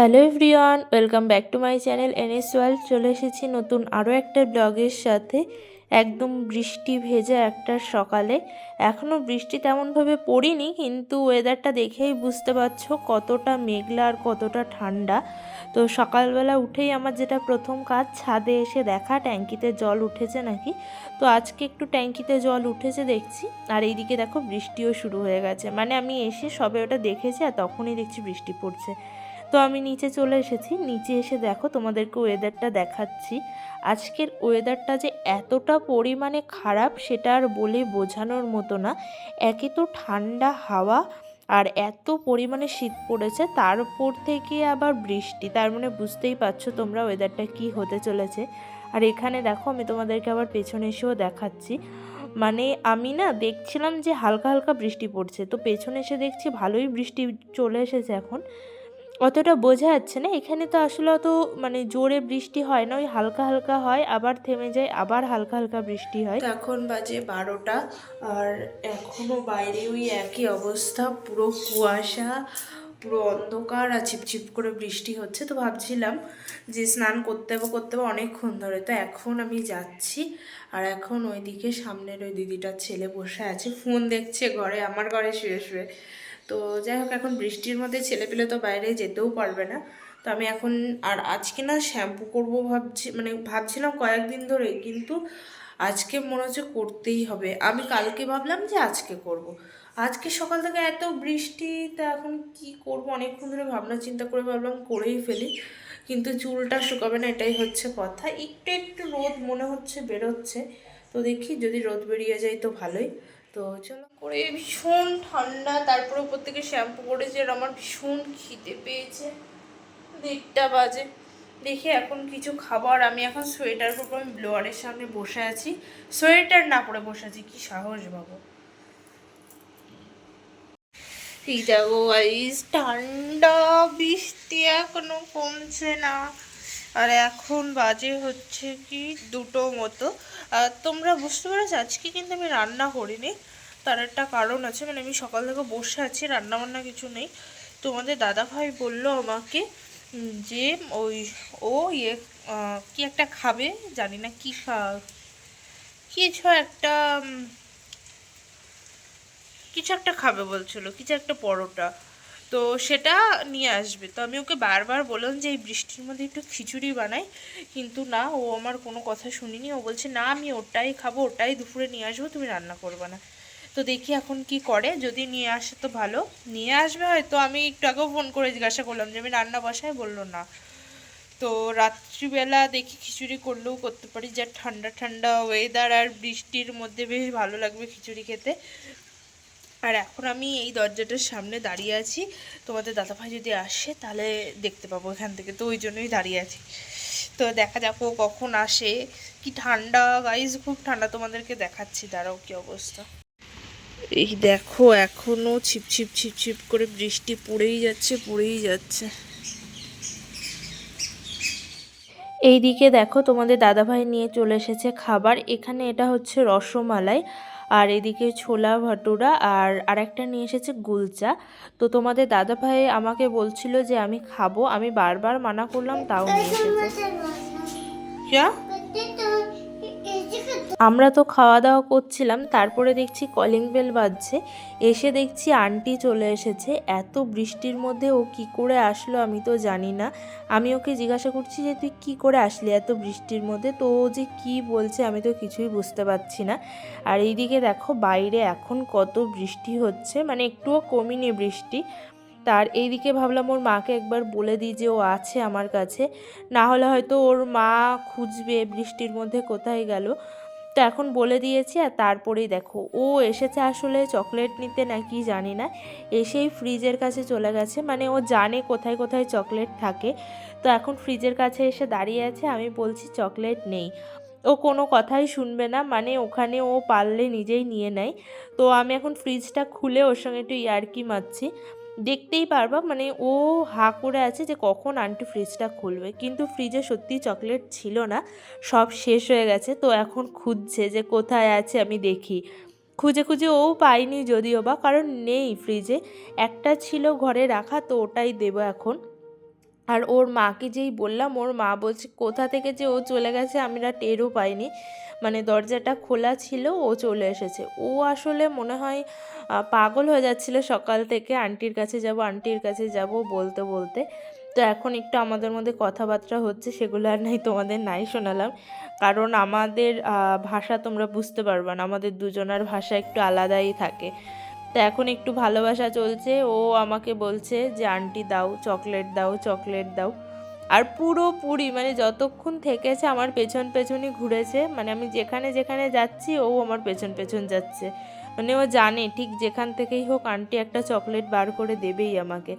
Hello everyone, welcome back to my channel NS world. চলে এসেছি নতুন আরও একটা ব্লগের সাথে। একদম বৃষ্টি ভেজা একটা সকালে। এখনও বৃষ্টি তেমনভাবে পড়িনি, কিন্তু ওয়েদারটা দেখেই বুঝতে পারছ কতটা মেঘলা আর কতটা ঠান্ডা। তো সকালবেলা উঠেই আমার যেটা প্রথম কাজ, ছাদে এসে দেখা, ট্যাঙ্কিতে জল উঠেছে নাকি? তো আজকে একটু ট্যাঙ্কিতে জল উঠেছে দেখছি। আর এইদিকে দেখো বৃষ্টিও শুরু হয়ে গেছে। মানে আমি এসে সবে ওটা দেখেছি আর তখনই দেখছি বৃষ্টি পড়ছে। তো আমি নিচে চলে এসেছি। নিচে এসে দেখো তোমাদেরকে ওয়েদারটা দেখাচ্ছি। আজকের ওয়েদারটা যে এতটা পরিমাণে খারাপ সেটা আর বলে বোঝানোর মতো না। একে তো ঠান্ডা হাওয়া আর এত পরিমাণে শীত পড়েছে তার উপর থেকে আবার বৃষ্টি। তার মানে বুঝতেই পারছ তোমরা ওয়েদারটা কি হতে চলেছে। আর এখানে দেখো আমি তোমাদেরকে আবার পেছনে এসেও দেখাচ্ছি। মানে আমি না দেখছিলাম যে হালকা হালকা বৃষ্টি পড়ছে, তো পেছনে এসে দেখছি ভালোই বৃষ্টি চলে এসেছে এখন। অতটা বোঝা যাচ্ছে না। এখানে তো আসলে অত মানে জোরে বৃষ্টি হয় না, ওই হালকা হালকা হয়, আবার থেমে যায়, আবার হালকা হালকা বৃষ্টি হয়। এখন বাজে বারোটা, আর এখনও বাইরে ওই একই অবস্থা, পুরো কুয়াশা, পুরো অন্ধকার, আর ছিপছিপ করে বৃষ্টি হচ্ছে। তো ভাবছিলাম যে স্নান করতে হবে করতে হবে অনেকক্ষণ ধরে। তো এখন আমি যাচ্ছি, আর এখন ওইদিকে সামনের ওই দিদিটার ছেলে বসে আছে। ফোন দেখছে, ঘরে, আমার ঘরে শুয়ে শুয়ে। তো যাই হোক, এখন বৃষ্টির মধ্যে ছেলেপিলে তো বাইরে যেতেও পারবে না। তো আমি এখন আর আজকে না শ্যাম্পু করব ভাবছি মানে ভাবছিলাম কয়েকদিন ধরে, কিন্তু আজকে মনে হচ্ছে করতেই হবে। আমি কালকে ভাবলাম যে আজকে করব। আজকে সকাল থেকে এত বৃষ্টি, তা এখন কি করব? অনেকক্ষণ ধরে ভাবনা চিন্তা করে ভাবলাম করেই ফেলি, কিন্তু চুলটা শুকাবে না, এটাই হচ্ছে কথা। একটু একটু রোদ মনে হচ্ছে, বেরোচ্ছে। তো দেখি যদি রোদ বেরিয়ে যায় তো ভালোই। তো চলো করে ভীষণ ঠান্ডা তারপরে উপর থেকে শ্যাম্পু করেছে আর আমার ভীষণ খিদে পেয়েছে। দেড়টা বাজে। দেখি এখন কিছু খাবার। আমি এখন সোয়েটার পরবো, আমি ব্লোয়ারের সামনে বসে আছি। সোয়েটার না পরে বসে আছি, কি সাহস বাবু। দেখো গাইস ঠান্ডা, বৃষ্টি এখনও কমছে না। আর এখন বাজে হচ্ছে কি দুটো মতো। আর তোমরা বুঝতে পেরেছ, আজকে কিন্তু আমি রান্না করিনি। তার একটা কারণ আছে মানে আমি সকাল থেকে বসে আছি রান্না বান্না কিছু নেই। তোমাদের দাদা ভাই বলল আমাকে যে ওই, ও ইয়ে কি একটা খাবে, জানি না কি খা, কিছু একটা কিছু একটা খাবে বলছিল, কিছু একটা পরোটা। তো সেটা নিয়ে আসবে। তো আমি ওকে বারবার বললাম যে, এই বৃষ্টির মধ্যে একটু খিচুড়ি বানাই। কিন্তু না, ও আমার কোনো কথা শুনিনি। ও বলছে, না, আমি ওটাই খাব, ওটাই দুপুরে নিয়ে আসব, তুমি রান্না করবে না। তো দেখি এখন কি করে, যদি নিয়ে আসে তো ভালো। নিয়ে আসবে হয়তো, আমি একটু আগেও ফোন করে জিজ্ঞাসা করলাম যে, আমি রান্না বসাই বলল না। তো রাত্রিবেলা দেখি খিচুড়ি করলেও করতে পারি, যা ঠান্ডা ঠান্ডা ওয়েদার আর বৃষ্টির মধ্যে বেশ ভালো লাগবে খিচুড়ি খেতে। আর এখন আমি এই দরজাটার সামনে দাঁড়িয়ে আছি। তোমাদের দাদাভাই যদি আসে, তাহলে দেখতে পাবো এখান থেকে। তো ওই জন্যই দাঁড়িয়ে আছি। তো দেখা যাক কখন আসে। কি ঠান্ডা গাইজ খুব ঠান্ডা তোমাদেরকে দেখাচ্ছি। দাঁড়াও কি অবস্থা। এই দেখো এখনও ছিপছিপ ছিপছিপ করে বৃষ্টি পড়েই যাচ্ছে পড়েই যাচ্ছে। এইদিকে দেখো তোমাদের দাদাভাই নিয়ে চলে এসেছে খাবার। এখানে এটা হচ্ছে রসমালাই আর এদিকে ছোলা ভাটুরা আর আরেকটা নিয়ে এসেছে গুলচা। তো তোমাদের দাদাভাই আমাকে বলছিল যে আমি খাব। আমি বারবার মানা করলাম তাও নিয়ে এসেছে। আমরা তো খাওয়া দাওয়া করছিলাম, তারপরে দেখছি কলিং বেল বাজছে। এসে দেখছি আন্টি চলে এসেছে। এত বৃষ্টির মধ্যে ও কি করে আসলো আমি তো জানি না। আমি ওকে জিজ্ঞাসা করছি যে, তুই কি করে আসলি এত বৃষ্টির মধ্যে? তো ও যে কি বলছে আমি তো কিছুই বুঝতে পারছি না। আর এইদিকে দেখো বাইরে এখন কত বৃষ্টি হচ্ছে মানে একটুও কমিনি বৃষ্টি। তার এইদিকে ভাবলাম ওর মাকে একবার বলে দিই যে ও আছে আমার কাছে। না হলে হয়তো ওর মা খুঁজবে বৃষ্টির মধ্যে কোথায় গেল। তো এখন বলে দিয়েছি আর তারপরেই দেখো, ও এসেছে আসলে চকলেট নিতে নাকি জানি না, এসেই ফ্রিজের কাছে চলে গেছে মানে ও জানে কোথায় কোথায় চকলেট থাকে। তো এখন ফ্রিজের কাছে এসে দাঁড়িয়ে আছে, আমি বলছি চকলেট নেই। ও কোনো কথাই শুনবে না মানে ওখানে ও পারলে নিজেই নিয়ে নেয়। তো আমি এখন ফ্রিজটা খুলে ওর সঙ্গে একটু ইয়ার্কি মারছি। দেখতেই পারবা মানে ও হা করে আছে যে কখন আন্টি ফ্রিজটা খুলবে। কিন্তু ফ্রিজে সত্যি চকলেট ছিল না, সব শেষ হয়ে গেছে। তো এখন খুঁজছে যে কোথায় আছে আমি দেখি। খুঁজে খুঁজে ও পাইনি যদিও বা, কারণ নেই ফ্রিজে একটা ছিল ঘরে রাখা, তো ওটাই দেবো এখন। আর ওর মাকে যেই বললাম, ওর মা বলছে, কোথা থেকে যে ও চলে গেছে আমি আমরা টেরও পাইনি। মানে দরজাটা খোলা ছিল, ও চলে এসেছে। ও আসলে মনে হয় পাগল হয়ে যাচ্ছিল সকাল থেকে, আন্টির কাছে যাব, আন্টির কাছে যাব বলতে বলতে। তো এখন একটু আমাদের মধ্যে কথাবার্তা হচ্ছে, সেগুলো আর নাই, তোমাদের নাই শোনালাম। কারণ আমাদের ভাষা তোমরা বুঝতে পারবে না, আমাদের দুজনার ভাষা একটু আলাদাই থাকে। তো এখন একটু ভালোবাসা চলছে। ও আমাকে বলছে যে, আন্টি দাও, চকলেট দাও চকলেট দাও। আর পুরোপুরি মানে যতক্ষণ থেকেছে আমার পেছন পেছনই ঘুরেছে। মানে আমি যেখানে যেখানে যাচ্ছি, ও আমার পেছন পেছন যাচ্ছে। মানে ও জানে, ঠিক যেখান থেকেই হোক, আন্টি একটা চকলেট বার করে দেবেই আমাকে।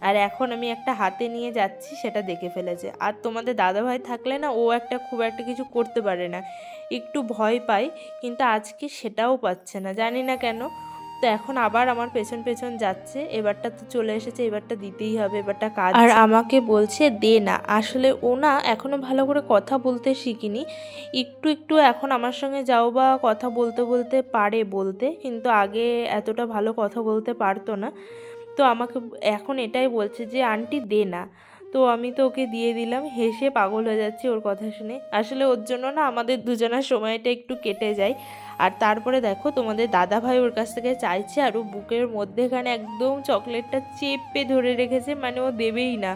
আর এখন আমি একটা হাতে নিয়ে যাচ্ছি, সেটা দেখে ফেলেছে। আর তোমাদের দাদাভাই থাকলে না, ও একটা খুব একটা কিছু করতে পারে না। একটু ভয় পায়, কিন্তু আজকে সেটাও পাচ্ছে না। জানি না কেন তো এখন আবার আমার পেছন পেছন যাচ্ছে। এবারটা তো চলে এসেছে, এবারটা দিতেই হবে, এবারটা কাজ। আর আমাকে বলছে দে না। আসলে ও না এখনও ভালো করে কথা বলতে শিখিনি। একটু একটু এখন আমার সঙ্গে যাও বা কথা বলতে বলতে পারে বলতে, কিন্তু আগে এতটা ভালো কথা বলতে পারতো না। তো আমাকে এখন এটাই বলছে যে, আন্টি, দে না। তো আমি তো ওকে দিয়ে দিলাম, হেসে পাগল হয়ে যাচ্ছি ওর কথা শুনে। আসলে ওর জন্য না আমাদের দুজনার সময়টা একটু কেটে যায়। আর তারপরে দেখো তোমাদের দাদা ভাই ওর কাছ থেকে চাইছে আর ও বুকের মধ্যেখানে একদম চকলেটটা চেপে ধরে রেখেছে মানে ও দেবেই না।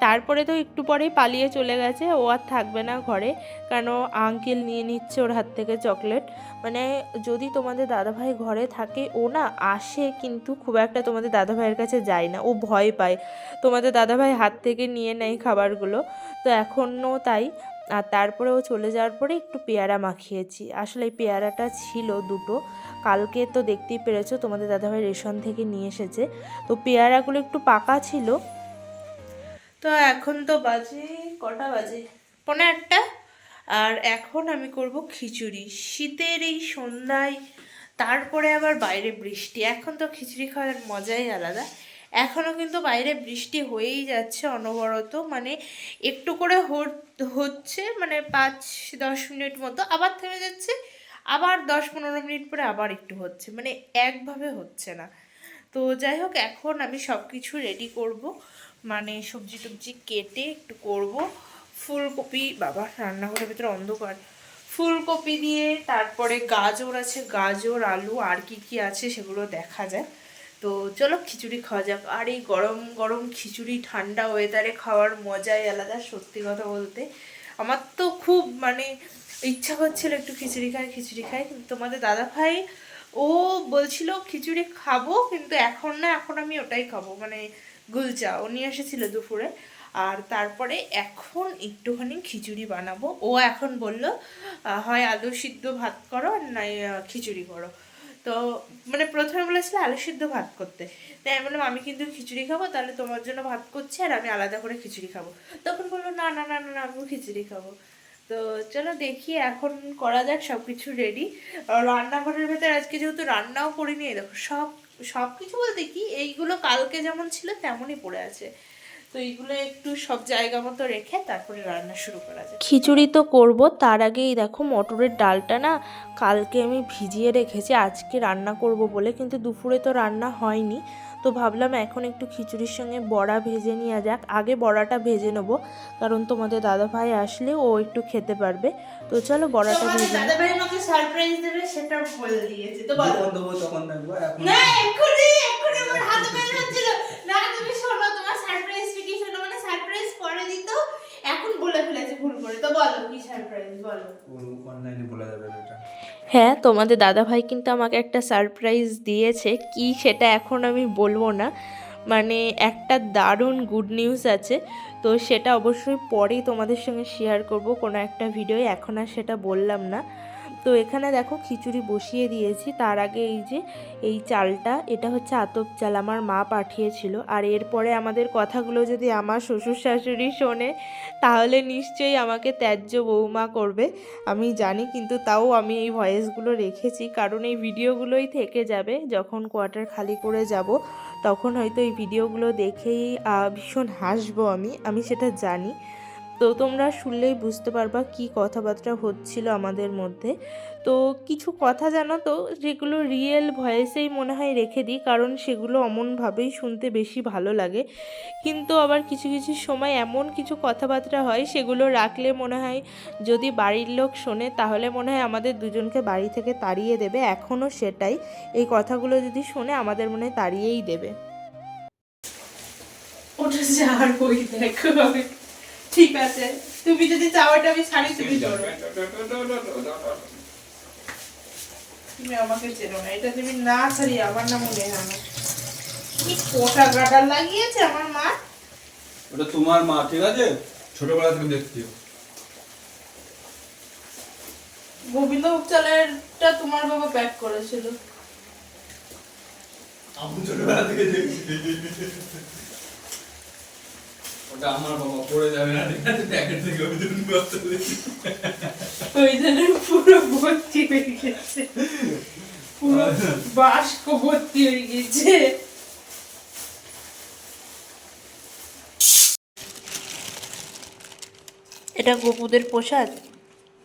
তারপরে তো একটু পরেই পালিয়ে চলে গেছে, ও আর থাকবে না ঘরে। ও আঙ্কেল নিয়ে নিচ্ছে ওর হাত থেকে চকলেট মানে যদি তোমাদের দাদাভাই ঘরে থাকে, ও না আসে কিন্তু খুব একটা তোমাদের দাদাভাইয়ের কাছে যায় না, ও ভয় পায়। তোমাদের দাদাভাই হাত থেকে নিয়ে নেয় খাবারগুলো। তো এখনও তাই। আর তারপরে ও চলে যাওয়ার পরে একটু পেয়ারা মাখিয়েছি। আসলে এই পেয়ারাটা ছিল দুটো। কালকে তো দেখতেই পেরেছ, তোমাদের দাদাভাই রেশন থেকে নিয়ে এসেছে। তো পেয়ারাগুলো একটু পাকা ছিল। তো এখন তো বাজে কটা বাজে? পনেরো একটা আর এখন আমি করব খিচুড়ি। শীতের এই সন্ধ্যায়, তারপরে আবার বাইরে বৃষ্টি। এখন তো খিচুড়ি খাওয়ার মজাই আলাদা। এখনও কিন্তু বাইরে বৃষ্টি হয়েই যাচ্ছে অনবরত। মানে একটু করে হচ্ছে মানে পাঁচ, দশ মিনিট মতো আবার থেমে যাচ্ছে। আবার দশ পনেরো মিনিট পরে আবার একটু হচ্ছে। মানে একভাবে হচ্ছে না। তো যাই হোক, এখন আমি সব কিছু রেডি করব। মানে সবজি টবজি কেটে একটু করব। ফুলকপি, বাবা, রান্নাঘরের ভিতরে অন্ধকার। ফুলকপি দিয়ে তারপরে গাজর আছে, গাজর, আলু, আর কি কি আছে সেগুলো দেখা যায় তো চলো খিচুড়ি খাওয়া যাক। আর এই গরম গরম খিচুড়ি, ঠান্ডা ওয়েদারে খাওয়ার মজাই আলাদা, সত্যি কথা বলতে। আমার তো খুব মানে ইচ্ছা হচ্ছিল একটু খিচুড়ি খাই খিচুড়ি খাই। কিন্তু তোমাদের দাদা ভাই ও বলছিল, খিচুড়ি খাব, কিন্তু এখন না, এখন আমি ওটাই খাব। মানে গুলচা, ও নিয়ে এসেছিল দুপুরে। আর তারপরে এখন একটুখানি খিচুড়ি বানাবো। ও এখন বলল হয় আলু সিদ্ধ ভাত করো, আর নাই খিচুড়ি করো। তো মানে প্রথমে বলেছিল আলু সিদ্ধ ভাত করতে। তাই আমি বললাম, আমি কিন্তু খিচুড়ি খাব, তাহলে তোমার জন্য ভাত করছি, আর আমি আলাদা করে খিচুড়ি খাব। তখন বলল না না না না, আমিও খিচুড়ি খাব। তো চলো দেখি, এখন করা যাক সব কিছু রেডি রান্নাঘরের ভেতরে আজকে যেহেতু রান্নাও করিনি দেখো, সব সব কিছু বলতে কি, এইগুলো কালকে যেমন ছিল তেমনই পড়ে আছে। তো এইগুলো একটু সব জায়গা মতো রেখে তারপরে রান্না শুরু করা যায় খিচুড়ি তো করব, তার আগেই দেখো মটরের ডালটা না কালকে আমি ভিজিয়ে রেখেছি, আজকে রান্না করব বলে, কিন্তু দুপুরে তো রান্না হয়নি। তো ভাবলাম এখন একটু খিচুড়ির সঙ্গে বড়া ভেজে নেওয়া যাক। আগে বড়াটা ভেজে নেব কারণ তোমাদের দাদা ভাই আসলে ও একটু খেতে পারবে। তো চলো বড়াটা ভেজে দাদা ভাই আমাকে সারপ্রাইজ দেবে সেটা বলে দিয়েছে। তো বলো। দেবো তখন দেখব না এক্ষুনি এক্ষুনি আমার হাতে বের হচ্ছিল না তুমি শোনো তোমার সারপ্রাইজটা কি শোনো? মানে সারপ্রাইজ পরে দিত এখন বলে ফেলেছে ভুল করে। তো বলো কি সারপ্রাইজ বলো। অনলাইনে বলা যাবে না এটা হ্যাঁ তোমাদের দাদাভাই কিন্তু আমাকে একটা সারপ্রাইজ দিয়েছে। কি সেটা এখন আমি বলব না। মানে একটা দারুণ গুড নিউজ আছে। তো সেটা অবশ্যই পরেই তোমাদের সঙ্গে শেয়ার করব। কোনো একটা ভিডিও এখন আর সেটা বললাম না। তো এখানে দেখো খিচুড়ি বসিয়ে দিয়েছি। তার আগে এই যে, এই চালটা, এটা হচ্ছে আতপ চাল। আমার মা পাঠিয়েছিল। আর এরপরে আমাদের কথাগুলো যদি আমার শ্বশুর শাশুড়ি শোনে, তাহলে নিশ্চয়ই আমাকে ত্যায্য বৌমা করবে। আমি জানি, কিন্তু তাও আমি এই ভয়েসগুলো রেখেছি। কারণ এই ভিডিওগুলোই থেকে যাবে। যখন কোয়ার্টার খালি করে যাব, তখন হয়তো এই ভিডিওগুলো দেখেই ভীষণ হাসবো আমি। আমি সেটা জানি। তো তোমরা শুনলেই বুঝতে পারবা কি কথাবার্তা হচ্ছিল আমাদের মধ্যে। তো কিছু কথা জানো তো, যেগুলো রিয়েল ভয়েসেই মনে হয় রেখে দিই, কারণ সেগুলো অমনভাবেই শুনতে বেশি ভালো লাগে। কিন্তু আবার কিছু কিছু সময় এমন কিছু কথাবার্তা হয়, সেগুলো রাখলে মনে হয় যদি বাড়ির লোক শোনে, তাহলে মনে হয় আমাদের দুজনকে বাড়ি থেকে তাড়িয়ে দেবে। এখনও সেটাই, এই কথাগুলো যদি শোনে, আমাদের মনে হয় তাড়িয়েই দেবে। ওটা যাওয়ার বই দেখো ঠিক আছে। তুমি যদি চাওয়াটা আমি ছাড়ি তুমি ধরো। তুমি আমাকে চেনো না। এটা তুমি না ছাড়ি আমার নাম মনে হয় না। কি কোটা গাডার লাগিয়েছে আমার মা? ওটা তোমার মা ঠিক আছে? ছোটবেলা থেকে দেখছি। গোবিন্দ উপচালেরটা তোমার বাবা প্যাক করেছিল। আমি ছোটবেলা থেকে দেখছি। ওটা আমার বাবা পড়ে যাবে না প্যাকেট থেকে ওই জন্য ওই জন্য পুরো ভর্তি হয়ে গেছে। পুরো বাস্ক ভর্তি হয়ে গেছে। এটা গোপুদের প্রসাদ?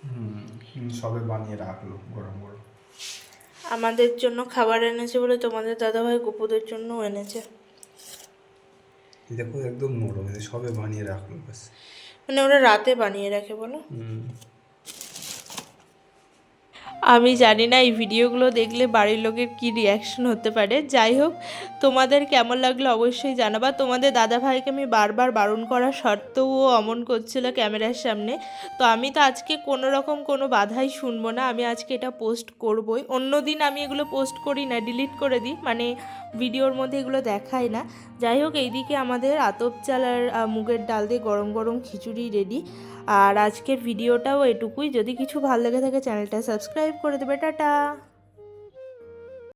হুম সবে বানিয়ে রাখল গরম গরম। আমাদের জন্য খাবার এনেছে বলে তোমাদের দাদাভাই গোপুদের জন্য এনেছে। দেখো একদম নরম সবে বানিয়ে রাখল ব্যাস। মানে ওরা রাতে বানিয়ে রাখে বলো? হুম। আমি জানি না এই ভিডিওগুলো দেখলে বাড়ির লোকের কি রিয়াকশন হতে পারে। যাই হোক, তোমাদের কেমন লাগল অবশ্যই জানাবা। তোমাদের দাদা ভাইকে আমি বারবার বারণ করা সত্ত্বেও ও অমন করছিল ক্যামেরার সামনে। তো আমি তো আজকে কোনো রকম কোনো বাধাই শুনব না। আমি আজকে এটা পোস্ট করবই। অন্য দিন আমি এগুলো পোস্ট করি না ডিলিট করে দিই। মানে ভিডিওর মধ্যে এগুলো দেখাই না। যাই হোক, এইদিকে আমাদের আতপ চাল আর মুগের ডাল দিয়ে গরম গরম খিচুড়ি রেডি আর আজকের ভিডিওটাও এটুকুই। যদি কিছু ভালো লেগে থাকে চ্যানেলটা সাবস্ক্রাইব করে দেবে। টাটা!